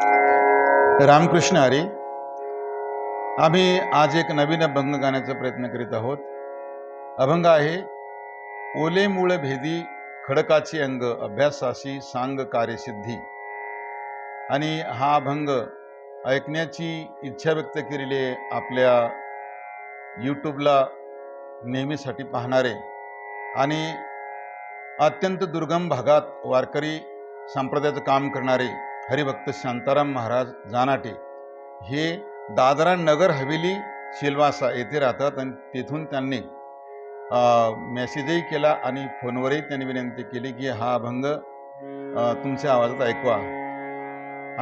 रामकृष्ण हरी आम्ही आज एक नवीन अभंग गाण्याचा प्रयत्न करीत आहोत. अभंग आहे ओले मूळ भेदी खडकाचे अंग अभ्यासाशी सांग कार्यसिद्धी आणि हा अभंग ऐकण्याची इच्छा व्यक्त केलेली आपल्या यूट्यूबला नेहमीसाठी पाहणारे आणि अत्यंत दुर्गम भागात वारकरी संप्रदायाचं काम करणारे हरिभक्त शांताराम महाराज जानाटे हे दादरा नगर हवेली शिलवासा येथे राहतात आणि तेथून त्यांनी मेसेजही केला आणि फोनवरही त्यांनी विनंती केली की हा अभंग तुमच्या आवाजात ऐकवा.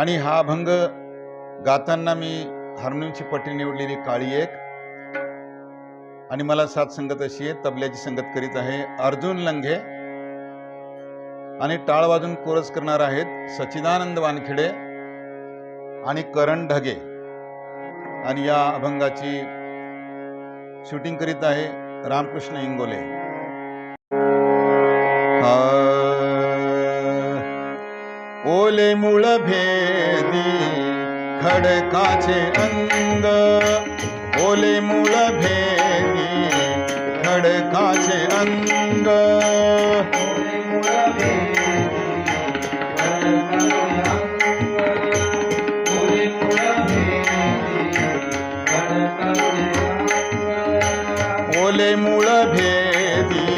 आणि हा अभंग गाताना मी हार्मोनियमची पट्टी निवडलेली काळी एक आणि मला साथ संगत अशी आहे तबल्याची संगत करीत आहे. अर्जुन लंघे आणि टाळ वाजून कोरस करणार आहेत सचिदानंद वानखेडे आणि करण ढगे. आणि या अभंगाची शूटिंग करीत आहे रामकृष्ण इंगोले ओले मुळ भेदी खडकाचे अंग. ओले मुळ भेदी खडकाचे अंग. ओले मूळ भेदी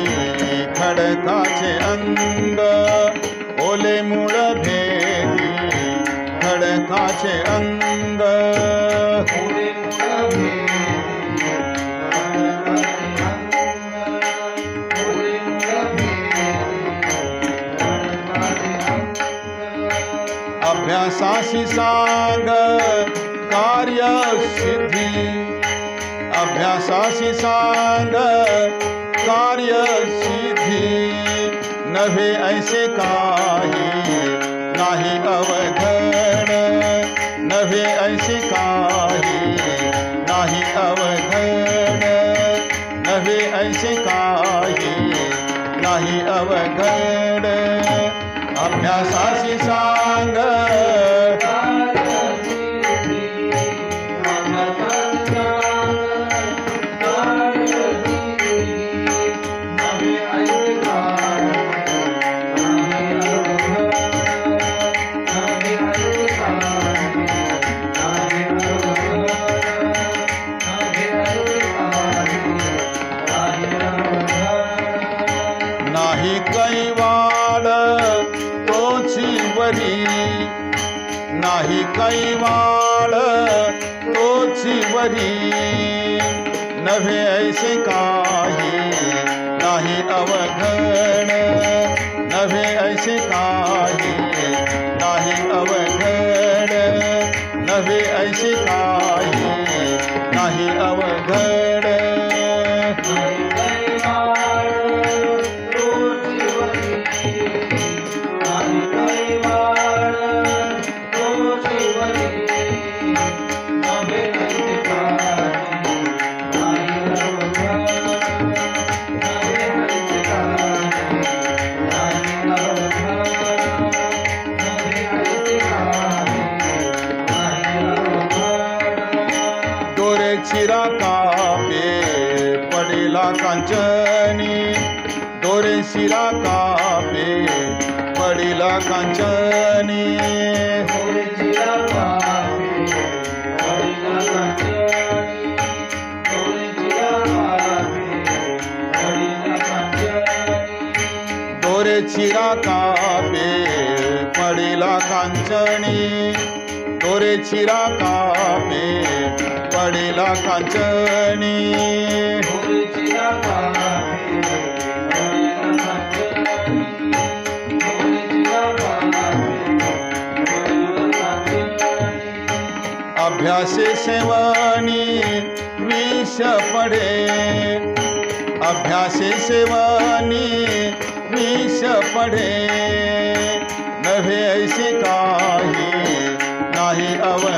खडकाचे अंग. ओले मूळ भेदी खडकाचे अंग. अभ्यासाशी सांग. अभ्यासाशी सांग कार्य सिद्धी नव्हे ऐसे काही नाही अवघड नव्हे ऐसे काही नाही अवघड नव्हे ऐसे काही नाही अवघड. अभ्यासाशी सांग कैवाड तोची वरी नाही कैवाड तोची वरी नव्हे ऐसे काही नाही अवघड. शिरा कापे पडेला कांचनी. दोरे शिरा कापे पडेला कांचनी. दोरे चिरा कापे पडेला कांचनी. दोरे चिरा कापे पडेला कांचनी अभ्यासे सेवनी विष पडे अभ्यासे सेवनी विष पडे नव्हे ऐसे काही, नाही अवघड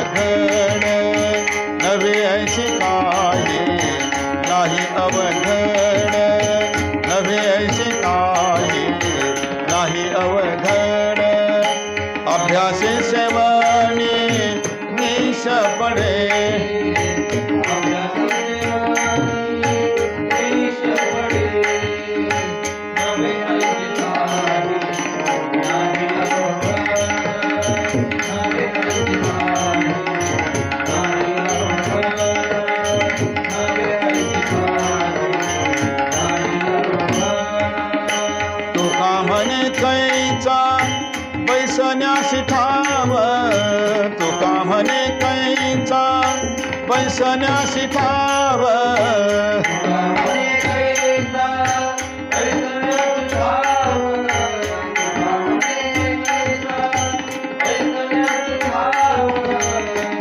अवघड अभ्यासे सेवनी ईश पडे बैसण्यासी ठाव तुका म्हणे कैचा बैसण्यासी ठाव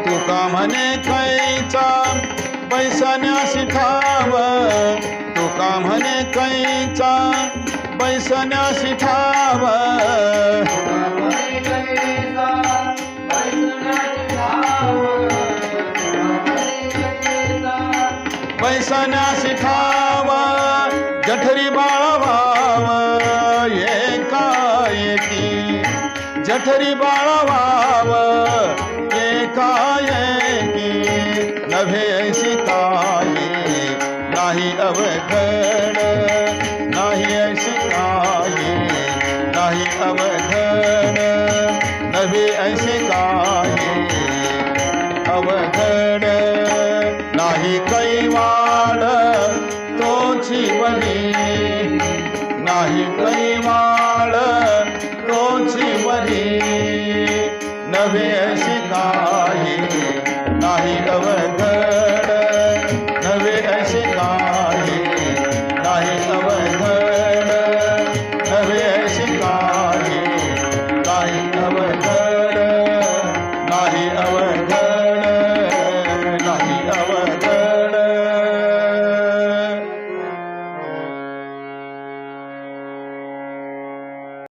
तुका म्हणे कैचा पैसन्यासी ठाव तुका म्हणे कैचा पैसन्यासी ठाव बैसण्यासी शिखावा जठरी बाळा भाव एकाएकी. जठरी बाळा भाव एकाएकी. नभे ऐसी नाही अवघ હવે શિકાર